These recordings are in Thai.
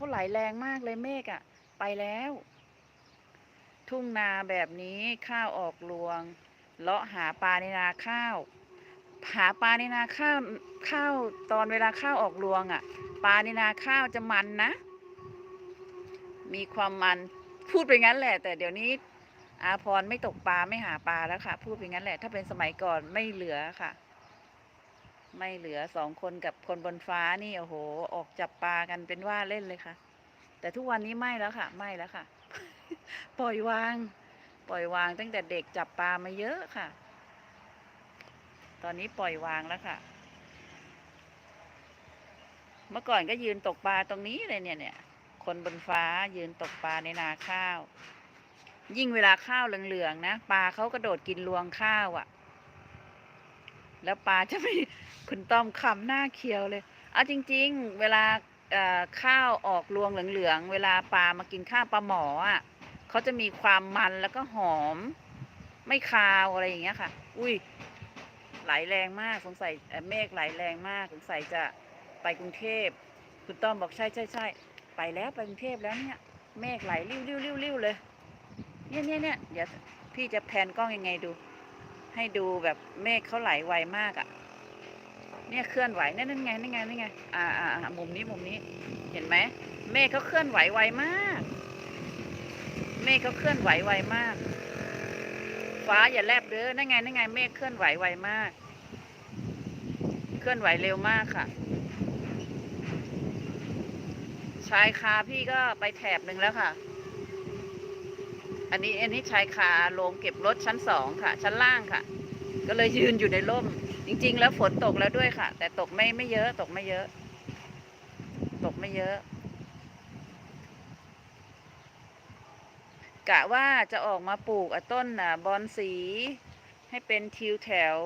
เขาไหลแรงมากเลยเมฆอะไปแล้ว ทุ่งนาแบบนี้ข้าวออกรวง เลาะหาปลาในนาข้าว หาปลาในนาข้าวข้าวตอนเวลาข้าวออกรวงอะ่ะ ปลาในนาข้าวจะมันนะ มีความมันพูดไปงั้นแหละ แต่เดี๋ยวนี้อาพรไม่ตกปลาไม่หาปลาแล้วค่ะ พูดไปงั้นแหละ ถ้าเป็นสมัยก่อนไม่เหลือค่ะ ไม่เหลือสองคนกับคนบนฟ้านี่โอ้โห ออกจับปลากันเป็นว่าเล่นเลยค่ะ แต่ทุกวันนี้ไม่แล้วค่ะ ไม่แล้วค่ะ ปล่อยวาง ปล่อยวางตั้งแต่เด็กจับปลามาเยอะค่ะ ตอนนี้ปล่อยวางแล้วค่ะ เมื่อก่อนก็ยืนตกปลาตรงนี้เลยเนี่ยเนี่ยคนบนฟ้ายืนตกปลาในนาข้าว ยิ่งเวลาข้าวเหลืองๆนะปลาเขากระโดดกินรวงข้าวอะ่ะ แล้วปลาจะไม่คุณต้อมคำหน้าเคียวเลย เอาจริง ๆ เวลาข้าวออกรวงเหลืองๆ เวลาปลามากินข้าวปลาหมออะเขาจะมีความมันแล้วก็หอม ไม่คาวอะไรอย่างเงี้ยค่ะ อุ้ยไหลแรงมากสงสัยเอ่อเมฆไหลแรงมากสงสัยจะไปกรุงเทพ คุณต้อมบอกใช่ใช่ใช่ไปแล้วไปกรุงเทพแล้วเนี่ยเมฆไหลริ้วริ้วริ้วริ้วเลย เนี่ยเนี่ยเนี่ยเดี๋ยวพี่จะแพนกล้องยังไงดู ให้ดูแบบเมฆเขาไหลไวมากอะ่ะ เนี่ยเคลื่อนไหวนั่นนั่นไงนั่นไงนั่นไงอ่าอ่าอ่ามุมนี้มุมนี้ เห็นไหมเมฆเขาเคลื่อนไหวไวมาก เมฆเขาเคลื่อนไหวไวมาก ฟ้าอย่าแลบเด้อนั่นไงนั่นไง เมฆเคลื่อนไหวไวมาก เคลื่อนไหวเร็วมากค่ะ ชายคาพี่ก็ไปแถบหนึ่งแล้วค่ะ อันนี้อันนี้ชายคาโรงเก็บรถชั้นสองค่ะ ชั้นล่างค่ะ ก็เลยยืนอยู่ในร่ม จริง ๆ แล้วฝนตกแล้วด้วยค่ะ แต่ตกไม่ไม่เยอะ ตกไม่เยอะ ตกไม่เยอะ กะว่าจะออกมาปลูกต้นบอนสี ให้เป็นทิวแถว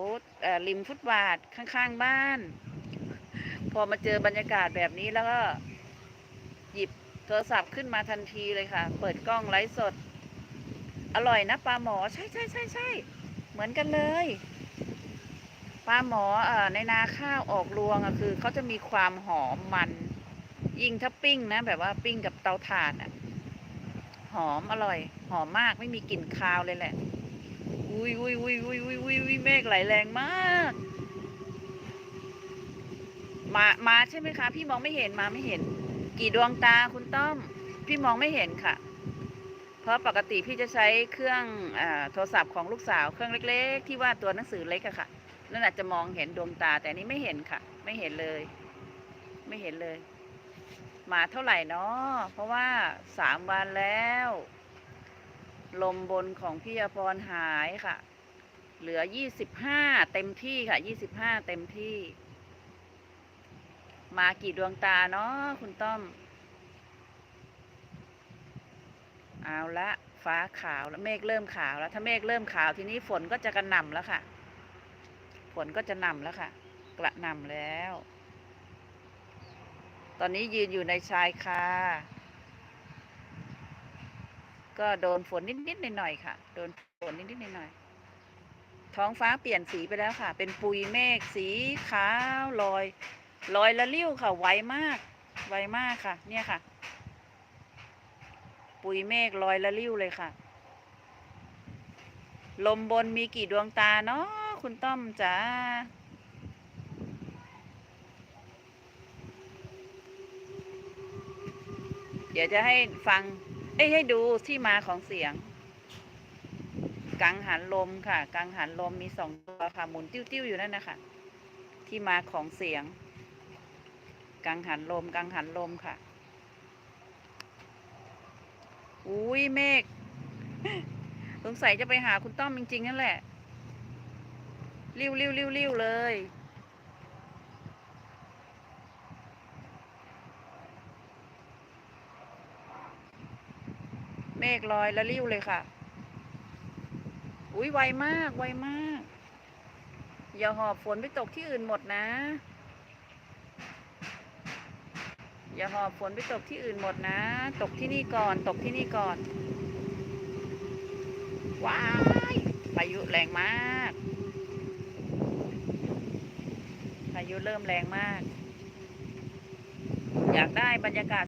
ริมฟุตบาทข้างๆบ้าน พอมาเจอบรรยากาศแบบนี้แล้วก็ หยิบโทรศัพท์ขึ้นมาทันทีเลยค่ะ เปิดกล้องไลฟ์สด อร่อยนะปลาหมอใช่ใช่ใช่ใช่เหมือนกันเลยปลาหมอเอ่อในนาข้าวออกรวงอะคือเขาจะมีความหอมมัน ยิ่งถ้าปิ้งนะ แบบว่าปิ้งกับเตาถ่านอะหอมอร่อย หอมมากไม่มีกลิ่นคาวเลยแหละอุ้ยอุ้ยอุ้ยอุ้ยอุ้ยอุ้ยอุ้ยเมฆไหลแรงมาก มามาใช่ไหมคะ พี่มองไม่เห็นมาไม่เห็น กี่ดวงตาคุณต้อม พี่มองไม่เห็นค่ะ เพราะปกติพี่จะใช้เครื่องอโทรศัพท์ของลูกสาวเครื่องเล็ก ๆ ที่ว่าตัวหนังสือเล็กอะค่ะนั่นอาจจะมองเห็นดวงตา แต่นนี้ไม่เห็นค่ะ ไม่เห็นเลย ไม่เห็นเลย มาเท่าไหร่เนาะเพราะว่าสามวันแล้ว ลมบนของพี่อภรหายค่ะ เหลือยี่สิบห้าเต็มที่ค่ะยี่สิบห้าเต็มที่ มากี่ดวงตาเนาะคุณต้อม เอาละฟ้าขาวแล้วเมฆเริ่มขาวแล้ว ถ้าเมฆเริ่มขาวทีนี้ฝนก็จะกระหน่ำแล้วค่ะ ฝนก็จะหน่ำแล้วค่ะ กระหน่ำแล้ว ตอนนี้ยืนอยู่ในชายคาก็โดนฝนนิดๆหน่อยๆค่ะ โดนฝนนิดๆหน่อยๆท้องฟ้าเปลี่ยนสีไปแล้วค่ะ เป็นปุยเมฆสีขาวลอยลอยละลิ้วค่ะ ไวมาก ไวมากค่ะ เนี่ยค่ะ ปุยเมฆลอยละลิ้วเลยค่ะ ลมบนมีกี่ดวงตาเนาะคุณต้อมจ๋าเดี๋ยวจะให้ฟัง เอ้ยให้ดูที่มาของเสียง กังหันลมค่ะ กังหันลมมีสองตัวค่ะ หมุนติ้วๆอยู่นั่นนะคะ ที่มาของเสียง กังหันลม กังหันลมค่ะ อุ้ยเมฆสงสัยจะไปหาคุณต้อมจริงๆนั่นแหละริ้วริ้วริ้วริ้วเลย เมฆลอยแล้วริ้วเลยค่ะ อุ้ยไวมากไวมาก อย่าหอบฝนไปตกที่อื่นหมดนะ อย่าหอบฝนไปตกที่อื่นหมดนะ ตกที่นี่ก่อน ตกที่นี่ก่อน ว้ายพายุแรงมากพายุเริ่มแรงมาก อยากได้บรรยากาศ